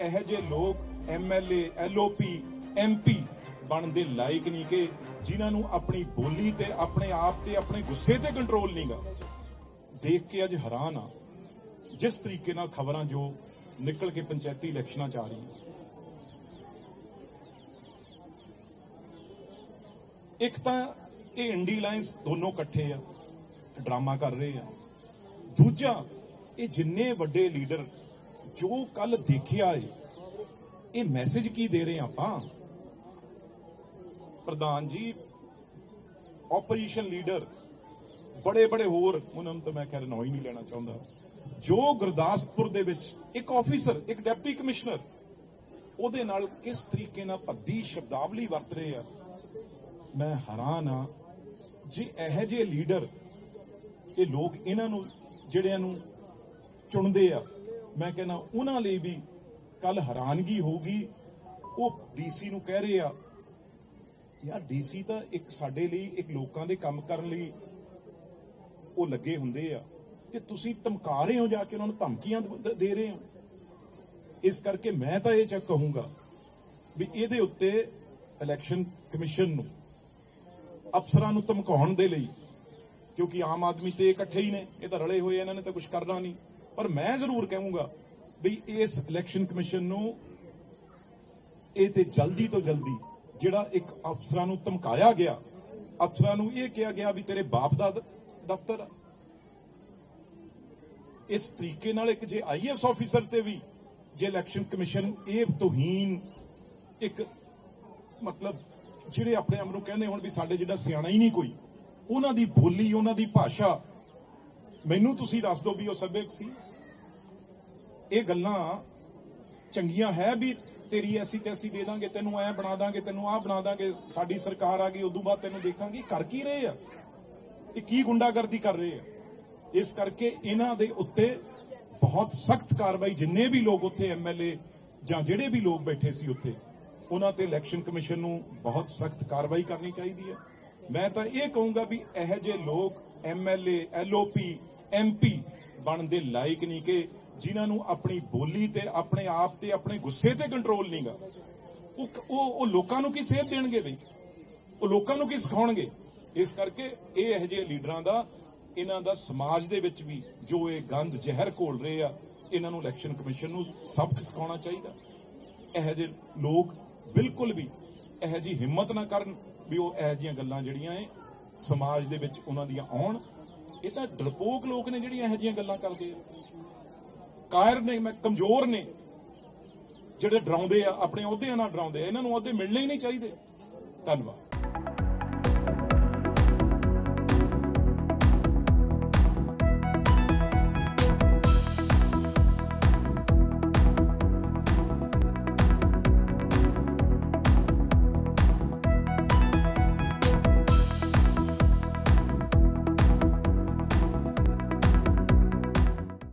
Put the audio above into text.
ਇਹੋ ਜਿਹੇ ਲੋਕ ਐਮਐਲਏ ਐਲਓਪੀ ਐਮਪੀ ਬਣਨ ਦੇ ਲਾਇਕ ਨਹੀਂ ਕਿ ਜਿਨ੍ਹਾਂ ਨੂੰ ਆਪਣੀ ਬੋਲੀ ਤੇ ਆਪਣੇ ਆਪ ਤੇ ਆਪਣੇ ਗੁੱਸੇ ਤੇ ਕੰਟਰੋਲ ਨਹੀਂਗਾ ਦੇਖ ਕੇ ਅੱਜ ਹੈਰਾਨ ਆ। ਜਿਸ ਤਰੀਕੇ ਨਾਲ ਖਬਰਾਂ ਜੋ ਨਿਕਲ ਕੇ ਪੰਚਾਇਤੀ ਇਲੈਕਸ਼ਨਾਂ ਚ ਆ ਰਹੀਆਂ ਇੱਕ ਤਾਂ ਇਹ ਇੰਡੀ ਲਾਈਨਸ ਦੋਨੋਂ ਇਕੱਠੇ ਆ, ਡਰਾਮਾ ਕਰ ਰਹੇ ਆ। ਦੂਜਾ, ਇਹ ਜਿੰਨੇ ਵੱਡੇ ਲੀਡਰ ਜੋ ਕੱਲ ਦੇਖਿਆ ਏ, ਇਹ ਮੈਸੇਜ ਕੀ ਦੇ ਰਹੇ ਆਪਾਂ? ਪ੍ਰਧਾਨ ਜੀ ਆਪੋਜੀਸ਼ਨ ਲੀਡਰ ਬੜੇ ਬੜੇ ਹੋਰ, ਉਹਨਾਂ ਨੂੰ ਤਾਂ ਮੈਂ ਕਹਿ ਰਿਹਾ ਹੀ ਨਹੀਂ ਲੈਣਾ ਚਾਹੁੰਦਾ। ਜੋ ਗੁਰਦਾਸਪੁਰ ਦੇ ਵਿੱਚ ਇੱਕ ਆਫੀਸਰ ਇੱਕ ਡਿਪਟੀ ਕਮਿਸ਼ਨਰ ਉਹਦੇ ਨਾਲ ਕਿਸ ਤਰੀਕੇ ਨਾਲ ਭੱਦੀ ਸ਼ਬਦਾਵਲੀ ਵਰਤ ਰਹੇ ਆ? ਮੈਂ ਹੈਰਾਨ ਆ ਜੇ ਇਹੋ ਜਿਹੇ ਲੀਡਰ ਇਹ ਲੋਕ ਇਹਨਾਂ ਨੂੰ, ਜਿਹੜਿਆਂ ਨੂੰ ਚੁਣਦੇ ਆ ਮੈਂ ਕਹਿੰਦਾ ਉਹਨਾਂ ਲਈ ਵੀ ਕੱਲ ਹੈਰਾਨਗੀ ਹੋਊਗੀ। ਉਹ ਡੀਸੀ ਨੂੰ ਕਹਿ ਰਹੇ ਆ ਯਾਰ ਡੀਸੀ ਤਾਂ ਇੱਕ ਸਾਡੇ ਲਈ, ਇੱਕ ਲੋਕਾਂ ਦੇ ਕੰਮ ਕਰਨ ਲਈ ਉਹ ਲੱਗੇ ਹੁੰਦੇ ਆ। ਤੇ ਤੁਸੀਂ ਧਮਕਾ ਰਹੇ ਹੋ ਜਾ ਕੇ ਉਹਨਾਂ ਨੂੰ ਧਮਕੀਆਂ ਦੇ ਰਹੇ ਹੋ। ਇਸ ਕਰਕੇ ਮੈਂ ਤਾਂ ਇਹ ਚੱਕ ਕਹੂੰਗਾ ਵੀ ਇਹਦੇ ਉੱਤੇ ਇਲੈਕਸ਼ਨ ਕਮਿਸ਼ਨ ਨੂੰ, ਅਫਸਰਾਂ ਨੂੰ ਧਮਕਾਉਣ ਦੇ ਲਈ, ਕਿਉਂਕਿ ਆਮ ਆਦਮੀ ਤੇ ਇਕੱਠੇ ਹੀ ਨੇ, ਇਹ ਤਾਂ ਰਲੇ ਹੋਏ ਇਹਨਾਂ ਨੇ ਤਾਂ ਕੁਝ ਕਰਨਾ ਨਹੀਂ। ਪਰ ਮੈਂ ਜ਼ਰੂਰ ਕਹੂੰਗਾ ਵੀ ਇਸ ਇਲੈਕਸ਼ਨ ਕਮਿਸ਼ਨ ਨੂੰ ਇਹ ਤੇ ਜਲਦੀ ਤੋਂ ਜਲਦੀ ਜਿਹੜਾ ਇੱਕ ਅਫਸਰਾਂ ਨੂੰ ਧਮਕਾਇਆ ਗਿਆ, ਅਫਸਰਾਂ ਨੂੰ ਇਹ ਕਿਹਾ ਗਿਆ ਵੀ ਤੇਰੇ ਬਾਪ ਦਾ ਦਫ਼ਤਰ ਇਸ ਤਰੀਕੇ ਨਾਲ ਇੱਕ ਜੇ ਆਈਐਸ ਆਫੀਸਰ ਤੇ ਵੀ ਜੇ ਇਲੈਕਸ਼ਨ ਕਮਿਸ਼ਨ ਇਹ ਤੋਹੀਨ ਇੱਕ ਮਤਲਬ ਜਿਹੜੇ ਆਪਣੇ ਆਪ ਨੂੰ ਕਹਿੰਦੇ ਹੁਣ ਵੀ ਸਾਡੇ ਜਿਹੜਾ ਸਿਆਣਾ ਹੀ ਨਹੀਂ ਕੋਈ, ਉਹਨਾਂ ਦੀ ਬੋਲੀ, ਉਹਨਾਂ ਦੀ ਭਾਸ਼ਾ ਮੈਨੂੰ ਤੁਸੀਂ ਦੱਸ ਦਿਓ ਵੀ ਉਹ ਸੱਭਿਅਕ ਸੀ। ਇਹ ਗੱਲਾਂ ਚੰਗੀਆਂ ਹੈ ਵੀ ਤੇਰੀ ਐਸੀ ਤੈਸੀ ਦੇ ਦਾਂਗੇ, ਤੈਨੂੰ ਐ ਬਣਾ ਦਾਂਗੇ, ਤੈਨੂੰ ਆਹ ਬਣਾ ਦਾਂਗੇ, ਸਾਡੀ ਸਰਕਾਰ ਆ ਗਈ, ਉਦੋਂ ਬਾਅਦ ਤੈਨੂੰ ਦੇਖਾਂਗੇ, ਕਰ ਕੀ ਰਹੇ ਆ? ਇਹ ਕੀ ਗੁੰਡਾਗਰਦੀ ਕਰ ਰਹੇ ਆ? ਇਸ ਕਰਕੇ ਇਹਨਾਂ ਦੇ ਉੱਤੇ ਬਹੁਤ ਸਖਤ ਕਾਰਵਾਈ, ਜਿੰਨੇ ਵੀ ਲੋਕ ਉੱਥੇ ਐਮਐਲਏ ਜਾਂ ਜਿਹੜੇ ਵੀ ਲੋਕ ਬੈਠੇ ਸੀ ਉੱਥੇ, ਉਹਨਾਂ ਤੇ ਇਲੈਕਸ਼ਨ ਕਮਿਸ਼ਨ ਨੂੰ ਬਹੁਤ ਸਖਤ ਕਾਰਵਾਈ ਕਰਨੀ ਚਾਹੀਦੀ ਹੈ। ਮੈਂ ਤਾਂ ਇਹ ਕਹੂੰਗਾ ਵੀ ਇਹੋ ਜਿਹੇ ਲੋਕ ਐਮਐਲਏ ਐਲਓਪੀ ਐਮਪੀ ਬਣਨ ਦੇ ਲਾਇਕ ਨਹੀਂ ਕਿ ਜਿਨ੍ਹਾਂ ਨੂੰ ਆਪਣੀ ਬੋਲੀ ਤੇ ਆਪਣੇ ਆਪ ਤੇ ਆਪਣੇ ਗੁੱਸੇ ਤੇ ਕੰਟਰੋਲ ਨਹੀਂਗਾ। ਉਹ ਉਹ ਲੋਕਾਂ ਨੂੰ ਕੀ ਸੇਧ ਦੇਣਗੇ ਬਈ? ਉਹ ਲੋਕਾਂ ਨੂੰ ਕੀ ਸਿਖਾਉਣਗੇ? ਇਸ ਕਰਕੇ ਇਹ ਇਹੋ ਜਿਹੇ ਲੀਡਰਾਂ ਦਾ, ਇਹਨਾਂ ਦਾ ਸਮਾਜ ਦੇ ਵਿੱਚ ਵੀ ਜੋ ਇਹ ਗੰਦ ਜ਼ਹਿਰ ਘੋਲ ਰਹੇ ਆ, ਇਹਨਾਂ ਨੂੰ ਇਲੈਕਸ਼ਨ ਕਮਿਸ਼ਨ ਨੂੰ ਸਬਕ ਸਿਖਾਉਣਾ ਚਾਹੀਦਾ। ਇਹੋ ਜਿਹੇ ਲੋਕ ਬਿਲਕੁਲ ਵੀ ਇਹੋ ਜਿਹੀ ਹਿੰਮਤ ਨਾ ਕਰਨ ਵੀ ਉਹ ਇਹੋ ਜਿਹੀਆਂ ਗੱਲਾਂ ਜਿਹੜੀਆਂ ਇਹ ਸਮਾਜ ਦੇ ਵਿੱਚ ਉਹਨਾਂ ਦੀਆਂ ਆਉਣ, ਇਹ ਤਾਂ ਡਰਪੋਕ ਲੋਕ ਨੇ ਜਿਹੜੀਆਂ ਇਹੋ ਜਿਹੀਆਂ ਗੱਲਾਂ ਕਰਦੇ ਆ। ਕਾਇਰ ਨੇ, ਮੈਂ ਕਮਜ਼ੋਰ ਨੇ, ਜਿਹੜੇ ਡਰਾਉਂਦੇ ਆ, ਆਪਣੇ ਅਹੁਦਿਆਂ ਨਾਲ ਡਰਾਉਂਦੇ ਆ, ਇਹਨਾਂ ਨੂੰ ਅਹੁਦੇ ਮਿਲਣੇ ਹੀ ਨਹੀਂ ਚਾਹੀਦੇ। ਧੰਨਵਾਦ।